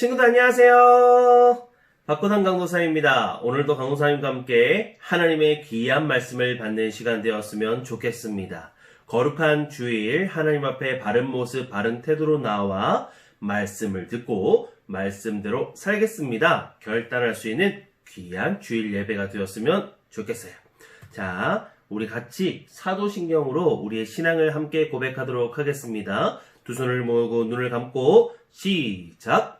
친구들 안녕하세요. 박구당 강도사입니다. 오늘도 강도사님과 함께 하나님의 귀한 말씀을 받는 시간 되었으면 좋겠습니다. 거룩한 주일 하나님 앞에 바른 모습, 바른 태도로 나와 말씀을 듣고 말씀대로 살겠습니다. 결단할 수 있는 귀한 주일 예배가 되었으면 좋겠어요. 자, 우리 같이 사도신경으로 우리의 신앙을 함께 고백하도록 하겠습니다. 두 손을 모으고 눈을 감고 시작!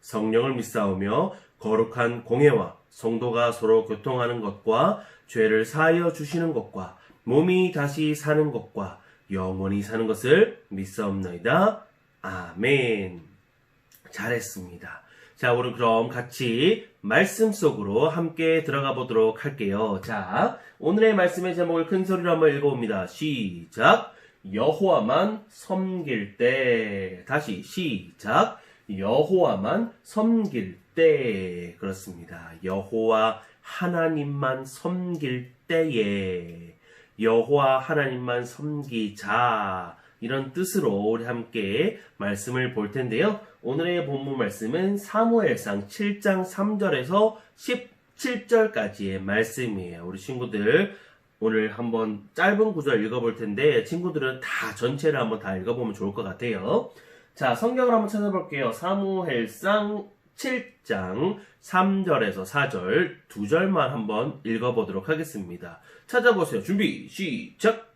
성령을 믿사오며 거룩한 공예와 성도가 서로 교통하는 것과 죄를 사하여 주시는 것과 몸이 다시 사는 것과 영원히 사는 것을 믿사옵나이다. 아멘. 잘했습니다. 자, 우리 그럼 같이 말씀 속으로 함께 들어가 보도록 할게요. 자, 오늘의 말씀의 제목을 큰 소리로 한번 읽어봅니다. 시작. 여호와만 섬길 때. 다시 시작. 여호와만 섬길 때. 그렇습니다. 여호와 하나님만 섬길 때에. 여호와 하나님만 섬기자. 이런 뜻으로 우리 함께 말씀을 볼 텐데요. 오늘의 본문 말씀은 사무엘상 7장 3절에서 17절까지의 말씀이에요. 우리 친구들 오늘 한번 짧은 구절 읽어볼 텐데 친구들은 다 전체를 한번 다 읽어보면 좋을 것 같아요. 자, 성경을 한번 찾아볼게요. 사무엘상 7장 3절에서 4절 두 절만 한번 읽어보도록 하겠습니다. 찾아보세요. 준비 시작.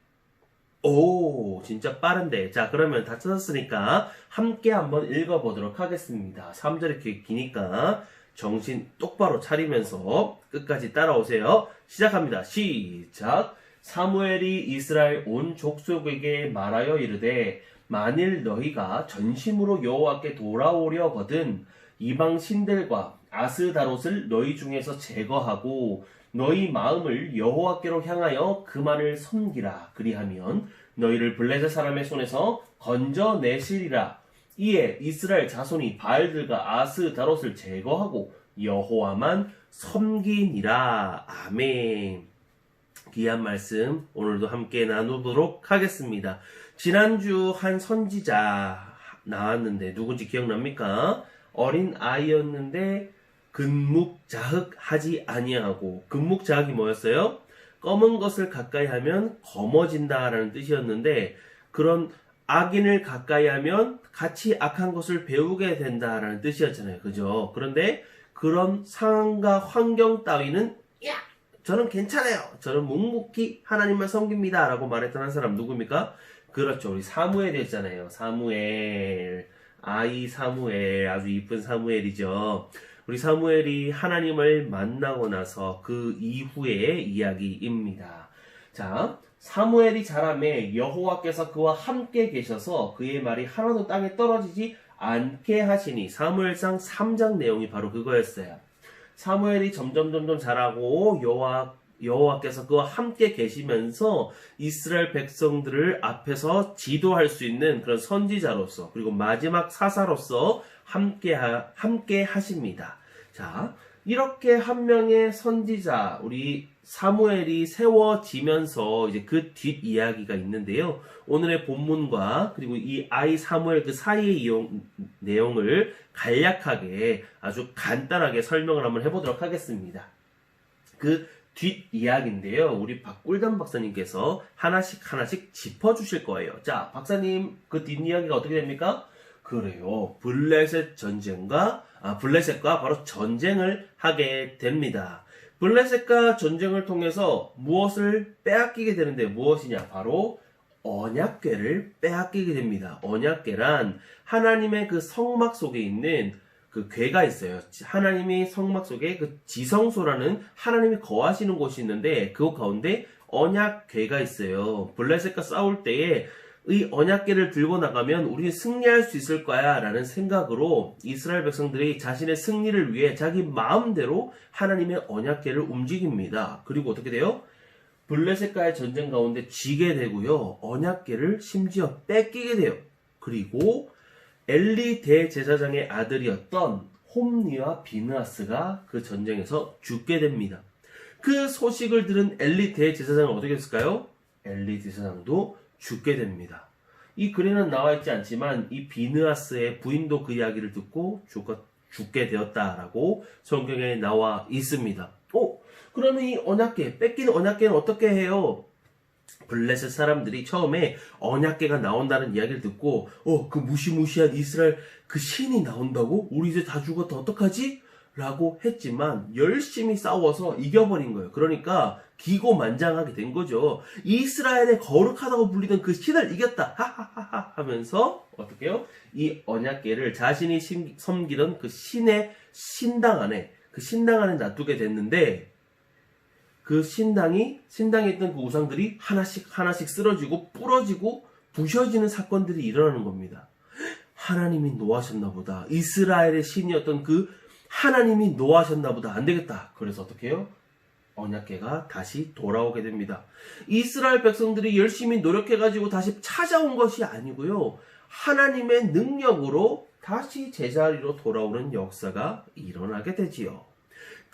오, 진짜 빠른데. 자, 그러면 다 찾았으니까 함께 한번 읽어보도록 하겠습니다. 3절이 이렇게 기니까 정신 똑바로 차리면서 끝까지 따라오세요. 시작합니다. 시작. 사무엘이 이스라엘 온 족속에게 말하여 이르되 만일 너희가 전심으로 여호와께 돌아오려거든 이방 신들과 아스다롯을 너희 중에서 제거하고 너희 마음을 여호와께로 향하여 그만을 섬기라. 그리하면 너희를 블레셋 사람의 손에서 건져내시리라. 이에 이스라엘 자손이 바알들과 아스다롯을 제거하고 여호와만 섬기니라. 아멘. 귀한 말씀 오늘도 함께 나누도록 하겠습니다 지난주 한 선지자 나왔는데 누군지 기억납니까? 어린 아이였는데 근묵자흑 하지 아니하고 근묵자흑이 뭐였어요? 검은 것을 가까이 하면 검어진다라는 뜻이었는데 그런 악인을 가까이 하면 같이 악한 것을 배우게 된다라는 뜻이었잖아요. 그죠? 그런데 그런 상황과 환경 따위는 야! 저는 괜찮아요. 저는 묵묵히 하나님만 섬깁니다. 라고 말했던 한 사람 누굽니까? 그렇죠. 우리 사무엘이었잖아요. 사무엘. 아이 사무엘. 아주 이쁜 사무엘이죠. 우리 사무엘이 하나님을 만나고 나서 그 이후의 이야기입니다. 자, 사무엘이 자라매 여호와께서 그와 함께 계셔서 그의 말이 하나도 땅에 떨어지지 않게 하시니 사무엘상 3장 내용이 바로 그거였어요. 사무엘이 점점 점점 자라고 여호와 여호와께서 그와 함께 계시면서 이스라엘 백성들을 앞에서 지도할 수 있는 그런 선지자로서 그리고 마지막 사사로서 함께 하, 함께 하십니다. 자, 이렇게 한 명의 선지자 우리 사무엘이 세워지면서 이제 그 뒷 이야기가 있는데요. 오늘의 본문과 그리고 이 아이 사무엘 그 사이의 이용, 내용을 간략하게 아주 간단하게 설명을 한번 해보도록 하겠습니다. 그 뒷 이야기인데요. 우리 박꿀담 박사님께서 하나씩 하나씩 짚어주실 거예요. 자, 박사님 그 뒷 이야기가 어떻게 됩니까? 그래요. 블레셋 전쟁과 아, 블레셋과 바로 전쟁을 하게 됩니다. 블레셋과 전쟁을 통해서 무엇을 빼앗기게 되는데 무엇이냐? 바로 언약궤를 빼앗기게 됩니다. 언약궤란 하나님의 그 성막 속에 있는 그 궤가 있어요. 하나님이 성막 속에 그 지성소라는 하나님이 거하시는 곳이 있는데 그 가운데 언약 궤가 있어요. 블레셋과 싸울 때에 이 언약계를 들고 나가면 우리는 승리할 수 있을 거야 라는 생각으로 이스라엘 백성들이 자신의 승리를 위해 자기 마음대로 하나님의 언약계를 움직입니다. 그리고 어떻게 돼요? 블레셋과의 전쟁 가운데 지게 되고요. 언약계를 심지어 뺏기게 돼요. 그리고 엘리 대제사장의 아들이었던 홈니와 비느하스가 그 전쟁에서 죽게 됩니다. 그 소식을 들은 엘리 대제사장은 어떻게 했을까요? 엘리 대제사장도 죽게 됩니다. 이 글에는 나와 있지 않지만 이 비느하스의 부인도 그 이야기를 듣고 죽, 죽게 되었다라고 성경에 나와 있습니다. 오, 그러면 이 언약계, 뺏긴 언약계는 어떻게 해요? 블레셋 사람들이 처음에 언약계가 나온다는 이야기를 듣고 어 그 무시무시한 이스라엘 그 신이 나온다고 우리 이제 다 죽었다 어떡하지? 라고 했지만 열심히 싸워서 이겨버린 거예요. 그러니까 기고만장하게 된 거죠. 이스라엘의 거룩하다고 불리던 그 신을 이겼다. 하하하하 하면서 어떻게 해요? 이 언약계를 자신이 심- 섬기던 그 신의 신당 안에 그 신당 안에 놔두게 됐는데 그 신당이 신당에 있던 그 우상들이 하나씩 하나씩 쓰러지고 부러지고 부셔지는 사건들이 일어나는 겁니다. 하나님이 노하셨나 보다. 이스라엘의 신이었던 그 하나님이 노하셨나 보다. 안 되겠다. 그래서 어떻게 해요? 언약계가 다시 돌아오게 됩니다. 이스라엘 백성들이 열심히 노력해가지고 다시 찾아온 것이 아니고요. 하나님의 능력으로 다시 제자리로 돌아오는 역사가 일어나게 되지요.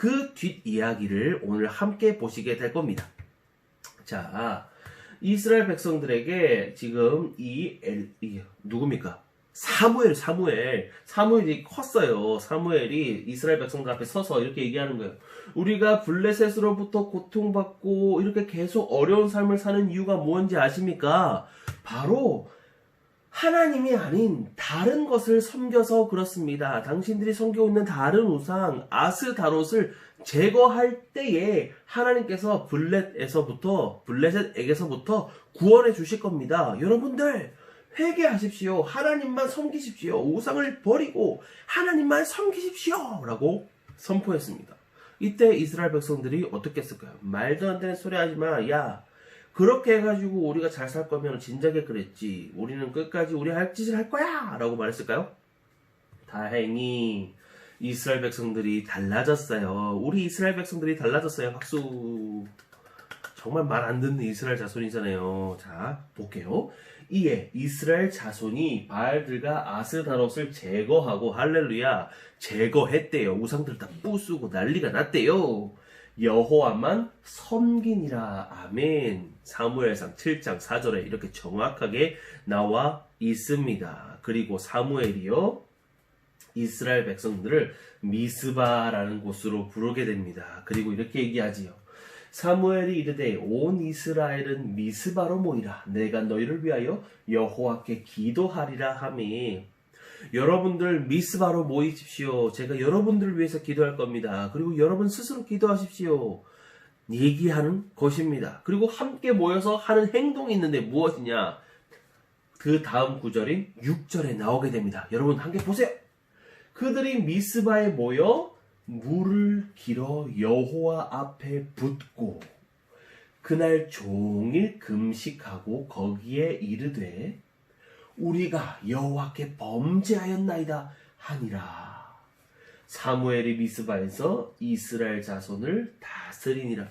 그 뒷이야기를 오늘 함께 보시게 될 겁니다. 자, 이스라엘 백성들에게 지금 이, 엘, 이 누굽니까? 사무엘, 사무엘. 사무엘이 컸어요. 사무엘이 이스라엘 백성들 앞에 서서 이렇게 얘기하는 거예요. 우리가 블레셋으로부터 고통받고 이렇게 계속 어려운 삶을 사는 이유가 뭔지 아십니까? 바로 하나님이 아닌 다른 것을 섬겨서 그렇습니다. 당신들이 섬기고 있는 다른 우상 아스다롯을 제거할 때에 하나님께서 블렛에서부터 블레셋에게서부터 구원해 주실 겁니다. 여러분들 회개하십시오. 하나님만 섬기십시오. 우상을 버리고 하나님만 섬기십시오 라고 선포했습니다. 이때 이스라엘 백성들이 어떻게 했을까요? 말도 안 되는 소리 하지 마. 야, 그렇게 해가지고 우리가 잘 살 거면 진작에 그랬지. 우리는 끝까지 우리 할 짓을 할 거야! 라고 말했을까요? 다행히 이스라엘 백성들이 달라졌어요. 우리 이스라엘 백성들이 달라졌어요. 박수. 정말 말 안 듣는 이스라엘 자손이잖아요. 자, 볼게요. 이에 이스라엘 자손이 바알들과 아스다롯을 제거하고 할렐루야 제거했대요. 우상들 다 부수고 난리가 났대요. 여호와만 섬기니라 아멘. 사무엘상 7장 4절에 이렇게 정확하게 나와 있습니다. 그리고 사무엘이요 이스라엘 백성들을 미스바라는 곳으로 부르게 됩니다. 그리고 이렇게 얘기하지요. 사무엘이 이르되 온 이스라엘은 미스바로 모이라 내가 너희를 위하여 여호와께 기도하리라 하미 여러분들 미스바로 모이십시오. 제가 여러분들을 위해서 기도할 겁니다. 그리고 여러분 스스로 기도하십시오. 얘기하는 것입니다. 그리고 함께 모여서 하는 행동이 있는데 무엇이냐? 그 다음 구절인 6절에 나오게 됩니다. 여러분 함께 보세요. 그들이 미스바에 모여 물을 길어 여호와 앞에 붓고 그날 종일 금식하고 거기에 이르되 우리가 여호와께 범죄하였나이다 하니라. 사무엘이 미스바에서 이스라엘 자손을 다스리니라.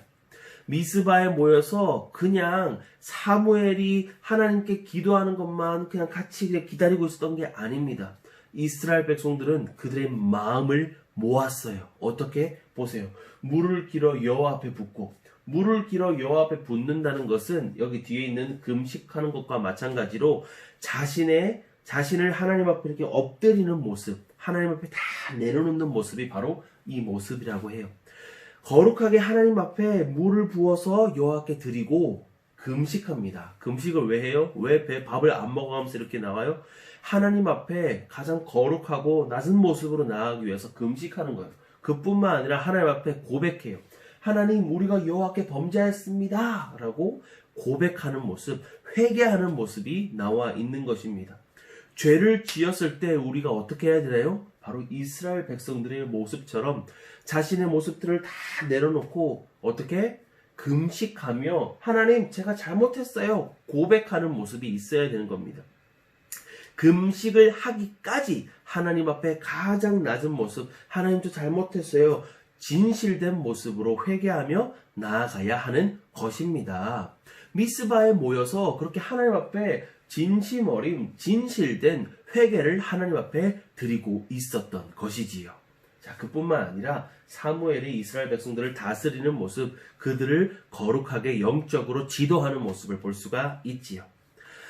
미스바에 모여서 그냥 사무엘이 하나님께 기도하는 것만 그냥 같이 기다리고 있었던 게 아닙니다. 이스라엘 백성들은 그들의 마음을 모았어요. 어떻게 보세요. 물을 길어 여호와 앞에 붓고 물을 길어 여호와 앞에 붓는다는 것은 여기 뒤에 있는 금식하는 것과 마찬가지로 자신의 자신을 하나님 앞에 이렇게 엎드리는 모습, 하나님 앞에 다 내려놓는 모습이 바로 이 모습이라고 해요. 거룩하게 하나님 앞에 물을 부어서 여호와께 드리고 금식합니다. 금식을 왜 해요? 왜 배 밥을 안 먹어가면서 이렇게 나와요? 하나님 앞에 가장 거룩하고 낮은 모습으로 나아가기 위해서 금식하는 거예요. 그뿐만 아니라 하나님 앞에 고백해요. 하나님 우리가 여호와께 범죄했습니다. 라고 고백하는 모습, 회개하는 모습이 나와 있는 것입니다. 죄를 지었을 때 우리가 어떻게 해야 되나요? 바로 이스라엘 백성들의 모습처럼 자신의 모습들을 다 내려놓고 어떻게 금식하며 하나님 제가 잘못했어요 고백하는 모습이 있어야 되는 겁니다. 금식을 하기까지 하나님 앞에 가장 낮은 모습 하나님 저 잘못했어요 진실된 모습으로 회개하며 나아가야 하는 것입니다. 미스바에 모여서 그렇게 하나님 앞에 진심 어림, 진실된 회개를 하나님 앞에 드리고 있었던 것이지요. 자, 그뿐만 아니라 사무엘이 이스라엘 백성들을 다스리는 모습, 그들을 거룩하게 영적으로 지도하는 모습을 볼 수가 있지요.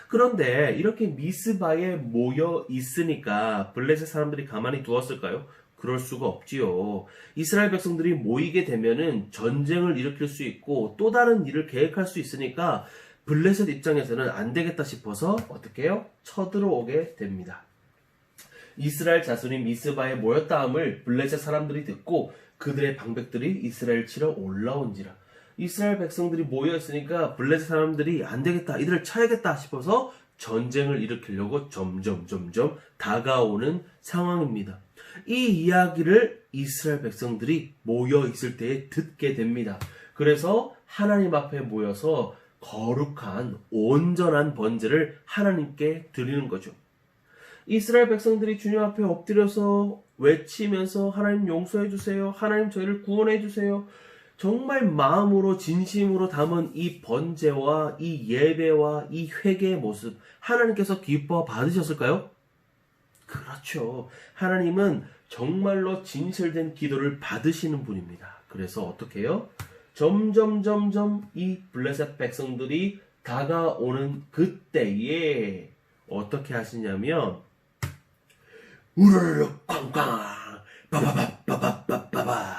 그런데 이렇게 미스바에 모여 있으니까 블레셋 사람들이 가만히 두었을까요? 그럴 수가 없지요. 이스라엘 백성들이 모이게 되면은 전쟁을 일으킬 수 있고 또 다른 일을 계획할 수 있으니까 블레셋 입장에서는 안 되겠다 싶어서 어떻게 해요? 쳐들어오게 됩니다. 이스라엘 자손이 미스바에 모였다함을 블레셋 사람들이 듣고 그들의 방백들이 이스라엘 치러 올라온지라. 이스라엘 백성들이 모여 있으니까 블레셋 사람들이 안 되겠다, 이들을 쳐야겠다 싶어서 전쟁을 일으키려고 점점 점점 다가오는 상황입니다. 이 이야기를 이스라엘 백성들이 모여 있을 때에 듣게 됩니다. 그래서 하나님 앞에 모여서 거룩한 온전한 번제를 하나님께 드리는 거죠. 이스라엘 백성들이 주님 앞에 엎드려서 외치면서 하나님 용서해 주세요. 하나님 저희를 구원해 주세요. 정말 마음으로 진심으로 담은 이 번제와 이 예배와 이 회개의 모습 하나님께서 기뻐 받으셨을까요? 그렇죠. 하나님은 정말로 진실된 기도를 받으시는 분입니다. 그래서 어떻게 해요? 점점 점점 이 블레셋 백성들이 다가오는 그때에 어떻게 하시냐면 우르르 꽝꽝 빠바바바바바바바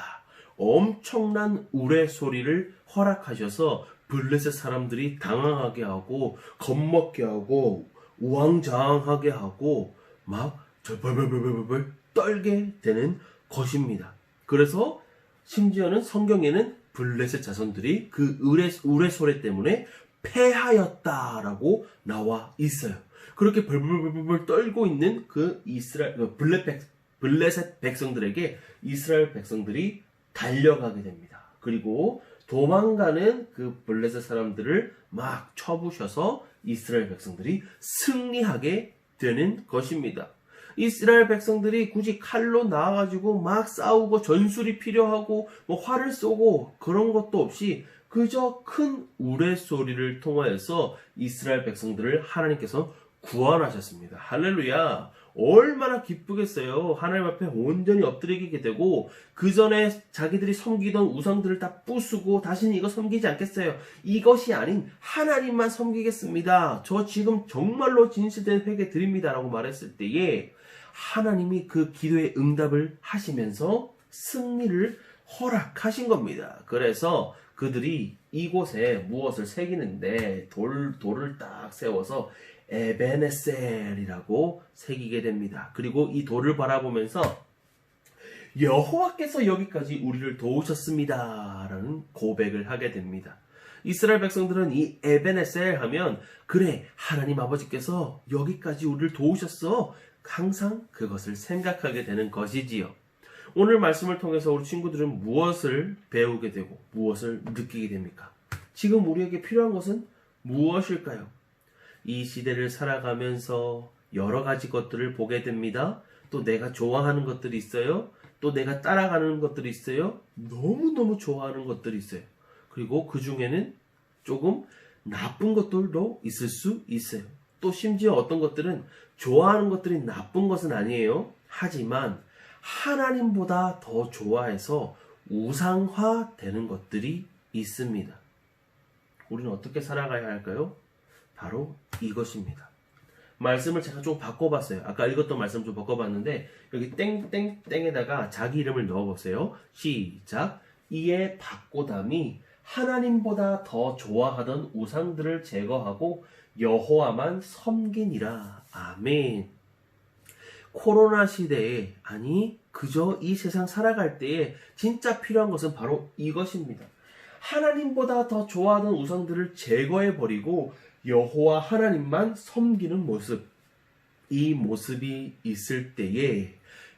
엄청난 우레 소리를 허락하셔서 블레셋 사람들이 당황하게 하고 겁먹게 하고 우왕좌왕하게 하고 막 벌벌벌벌벌 떨게 되는 것입니다. 그래서 심지어는 성경에는 블레셋 자손들이 그 우레, 우레 소리 때문에 패하였다라고 나와 있어요. 그렇게 벌벌벌벌 떨고 있는 그 이스라엘 그 블레 백, 블레셋 백성들에게 이스라엘 백성들이 달려가게 됩니다. 그리고 도망가는 그 블레셋 사람들을 막 쳐부셔서 이스라엘 백성들이 승리하게 되는 것입니다. 이스라엘 백성들이 굳이 칼로 나와가지고 막 싸우고 전술이 필요하고 뭐 활을 쏘고 그런 것도 없이 그저 큰 우레소리를 통하여서 이스라엘 백성들을 하나님께서 구원하셨습니다. 할렐루야. 얼마나 기쁘겠어요. 하나님 앞에 온전히 엎드리게 되고 그 전에 자기들이 섬기던 우상들을 다 부수고 다시는 이거 섬기지 않겠어요. 이것이 아닌 하나님만 섬기겠습니다. 저 지금 정말로 진실된 회개 드립니다라고 말했을 때에 하나님이 그 기도의 응답을 하시면서 승리를 허락하신 겁니다. 그래서 그들이 이곳에 무엇을 새기는데 돌, 돌을 딱 세워서 에베네셀이라고 새기게 됩니다. 그리고 이 돌을 바라보면서 여호와께서 여기까지 우리를 도우셨습니다 라는 고백을 하게 됩니다. 이스라엘 백성들은 이 에베네셀 하면 그래 하나님 아버지께서 여기까지 우리를 도우셨어 항상 그것을 생각하게 되는 것이지요. 오늘 말씀을 통해서 우리 친구들은 무엇을 배우게 되고 무엇을 느끼게 됩니까? 지금 우리에게 필요한 것은 무엇일까요? 이 시대를 살아가면서 여러 가지 것들을 보게 됩니다. 또 내가 좋아하는 것들이 있어요. 또 내가 따라가는 것들이 있어요. 너무너무 좋아하는 것들이 있어요. 그리고 그 중에는 조금 나쁜 것들도 있을 수 있어요. 또 심지어 어떤 것들은 좋아하는 것들이 나쁜 것은 아니에요. 하지만 하나님보다 더 좋아해서 우상화 되는 것들이 있습니다. 우리는 어떻게 살아가야 할까요? 바로 이것입니다. 말씀을 제가 좀 바꿔봤어요. 아까 읽었던 말씀 좀 바꿔봤는데 여기 땡땡땡에다가 자기 이름을 넣어보세요. 시작. 이에 바꿔담이 하나님보다 더 좋아하던 우상들을 제거하고 여호와만 섬기니라. 아멘. 코로나 시대에 아니 그저 이 세상 살아갈 때에 진짜 필요한 것은 바로 이것입니다. 하나님보다 더 좋아하던 우상들을 제거해 버리고 여호와 하나님만 섬기는 모습. 이 모습이 있을 때에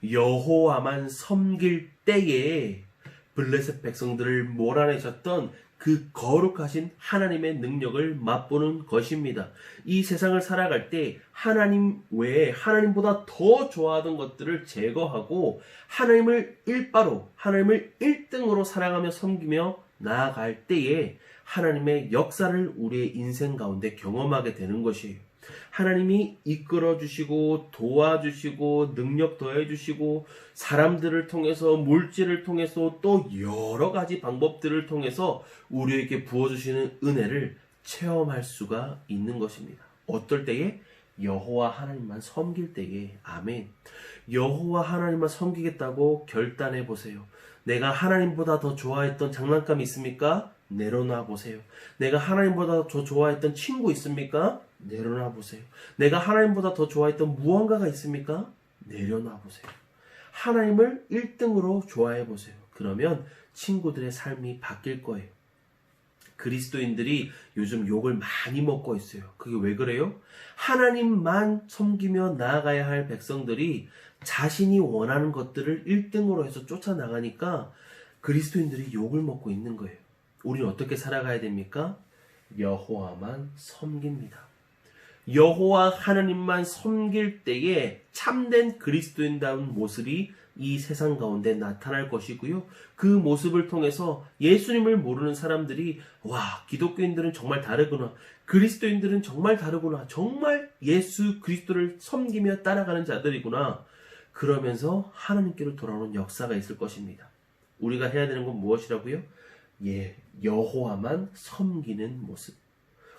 여호와만 섬길 때에 블레셋 백성들을 몰아내셨던 그 거룩하신 하나님의 능력을 맛보는 것입니다. 이 세상을 살아갈 때 하나님 외에 하나님보다 더 좋아하던 것들을 제거하고 하나님을 일바로 하나님을 1등으로 사랑하며 섬기며 나아갈 때에 하나님의 역사를 우리의 인생 가운데 경험하게 되는 것이에요. 하나님이 이끌어 주시고 도와주시고 능력 더해 주시고 사람들을 통해서 물질을 통해서 또 여러 가지 방법들을 통해서 우리에게 부어 주시는 은혜를 체험할 수가 있는 것입니다. 어떨 때에 여호와 하나님만 섬길 때에 아멘. 여호와 하나님만 섬기겠다고 결단해 보세요. 내가 하나님보다 더 좋아했던 장난감이 있습니까? 내려놔 보세요. 내가 하나님보다 더 좋아했던 친구 있습니까? 내려놔 보세요. 내가 하나님보다 더 좋아했던 무언가가 있습니까? 내려놔 보세요. 하나님을 1등으로 좋아해 보세요. 그러면 친구들의 삶이 바뀔 거예요. 그리스도인들이 요즘 욕을 많이 먹고 있어요. 그게 왜 그래요? 하나님만 섬기며 나아가야 할 백성들이 자신이 원하는 것들을 1등으로 해서 쫓아나가니까 그리스도인들이 욕을 먹고 있는 거예요. 우리는 어떻게 살아가야 됩니까? 여호와만 섬깁니다. 여호와 하나님만 섬길 때에 참된 그리스도인다운 모습이 이 세상 가운데 나타날 것이고요. 그 모습을 통해서 예수님을 모르는 사람들이 와 기독교인들은 정말 다르구나. 그리스도인들은 정말 다르구나. 정말 예수 그리스도를 섬기며 따라가는 자들이구나. 그러면서 하나님께로 돌아오는 역사가 있을 것입니다. 우리가 해야 되는 건 무엇이라고요? 예, 여호와만 섬기는 모습.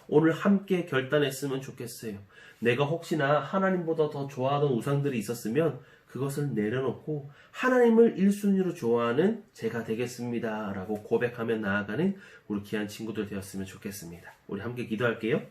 오늘 함께 결단했으면 좋겠어요. 내가 혹시나 하나님보다 더 좋아하던 우상들이 있었으면 그것을 내려놓고 하나님을 1순위로 좋아하는 제가 되겠습니다. 라고 고백하며 나아가는 우리 귀한 친구들 되었으면 좋겠습니다. 우리 함께 기도할게요.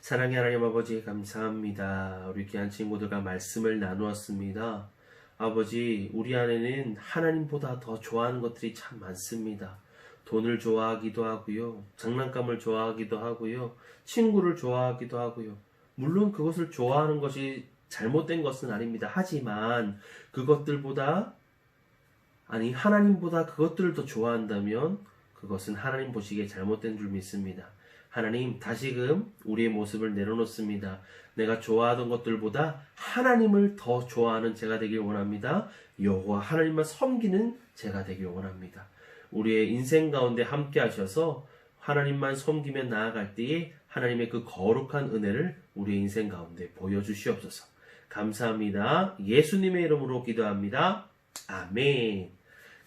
사랑의 하나님 아버지 감사합니다. 우리 귀한 친구들과 말씀을 나누었습니다. 아버지, 우리 안에는 하나님보다 더 좋아하는 것들이 참 많습니다. 돈을 좋아하기도 하고요. 장난감을 좋아하기도 하고요. 친구를 좋아하기도 하고요. 물론 그것을 좋아하는 것이 잘못된 것은 아닙니다. 하지만 그것들보다 아니 하나님보다 그것들을 더 좋아한다면 그것은 하나님 보시기에 잘못된 줄 믿습니다. 하나님 다시금 우리의 모습을 내려놓습니다. 내가 좋아하던 것들보다 하나님을 더 좋아하는 제가 되길 원합니다. 여호와 하나님만 섬기는 제가 되길 원합니다. 우리의 인생 가운데 함께 하셔서 하나님만 섬기며 나아갈 때에 하나님의 그 거룩한 은혜를 우리의 인생 가운데 보여주시옵소서. 감사합니다. 예수님의 이름으로 기도합니다. 아멘.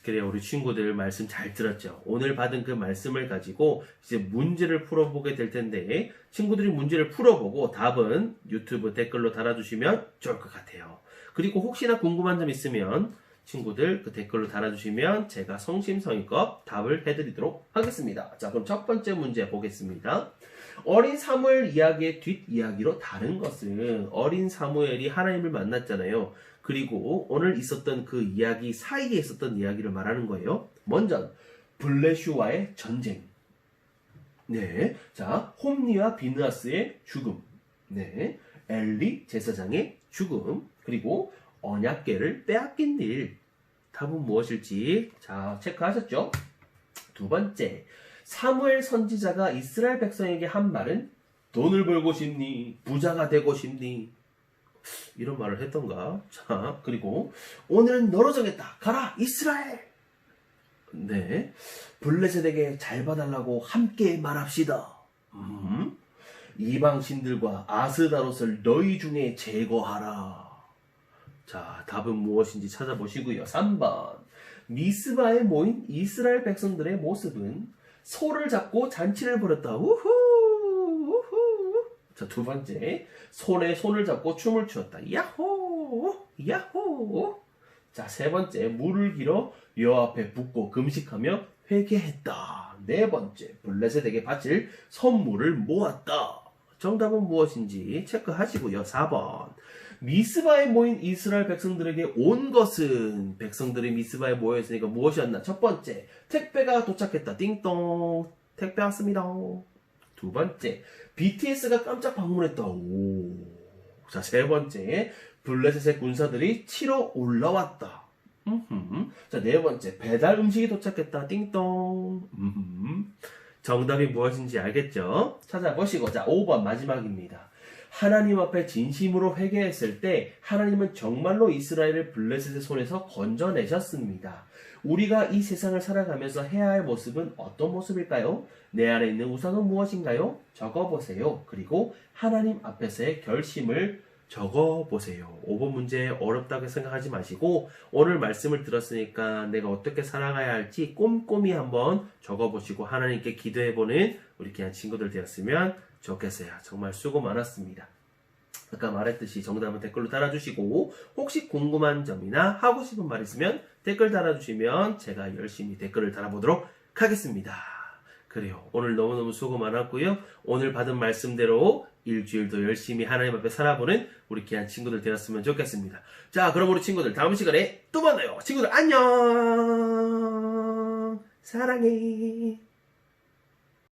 그래요. 우리 친구들 말씀 잘 들었죠? 오늘 받은 그 말씀을 가지고 이제 문제를 풀어보게 될 텐데, 친구들이 문제를 풀어보고 답은 유튜브 댓글로 달아주시면 좋을 것 같아요. 그리고 혹시나 궁금한 점 있으면 친구들 그 댓글로 달아주시면 제가 성심성의껏 답을 해드리도록 하겠습니다. 자, 그럼 첫 번째 문제 보겠습니다. 어린 사무엘 이야기의 뒷이야기로 다른 것은 어린 사무엘이 하나님을 만났잖아요. 그리고 오늘 있었던 그 이야기 사이에 있었던 이야기를 말하는 거예요. 먼저 블레슈와의 전쟁. 네. 자, 홈니와 비느아스의 죽음. 네. 엘리 제사장의 죽음. 그리고 언약계를 빼앗긴 일. 답은 무엇일지 자 체크하셨죠? 두 번째 사무엘 선지자가 이스라엘 백성에게 한 말은 돈을 벌고 싶니? 부자가 되고 싶니? 이런 말을 했던가? 자, 그리고 오늘은 너로 정했다. 가라, 이스라엘! 네. 블레셋에게 잘 봐달라고 함께 말합시다. 음. 이방신들과 아스다롯을 너희 중에 제거하라. 자, 답은 무엇인지 찾아보시고요. 3번. 미스바에 모인 이스라엘 백성들의 모습은 소를 잡고 잔치를 벌였다. 우후! 자, 두 번째. 손에 손을 잡고 춤을 추었다. 야호! 야호! 자, 세 번째. 물을 길어 여 앞에 붓고 금식하며 회개했다. 네 번째. 블레셋에게 바칠 선물을 모았다. 정답은 무엇인지 체크하시고요. 4번. 미스바에 모인 이스라엘 백성들에게 온 것은 백성들이 미스바에 모여있으니까 무엇이었나? 첫 번째, 택배가 도착했다. 띵동. 택배 왔습니다. 두 번째, BTS가 깜짝 방문했다. 오. 자, 세 번째, 블레셋의 군사들이 치러 올라왔다. 음흠. 자, 네 번째. 배달 음식이 도착했다. 띵동. 음. 정답이 무엇인지 알겠죠? 찾아보시고. 자, 5번 마지막입니다. 하나님 앞에 진심으로 회개했을 때 하나님은 정말로 이스라엘을 블레셋의 손에서 건져내셨습니다. 우리가 이 세상을 살아가면서 해야 할 모습은 어떤 모습일까요? 내 안에 있는 우상은 무엇인가요? 적어보세요. 그리고 하나님 앞에서의 결심을 적어보세요. 5번 문제 어렵다고 생각하지 마시고 오늘 말씀을 들었으니까 내가 어떻게 살아가야 할지 꼼꼼히 한번 적어보시고 하나님께 기도해보는 우리 귀한 친구들 되었으면 좋겠어요. 정말 수고 많았습니다. 아까 말했듯이 정답은 댓글로 달아주시고 혹시 궁금한 점이나 하고 싶은 말 있으면 댓글 달아주시면 제가 열심히 댓글을 달아보도록 하겠습니다. 그래요. 오늘 너무너무 수고 많았고요. 오늘 받은 말씀대로 일주일도 열심히 하나님 앞에 살아보는 우리 귀한 친구들 되었으면 좋겠습니다. 자, 그럼 우리 친구들 다음 시간에 또 만나요. 친구들 안녕! 사랑해!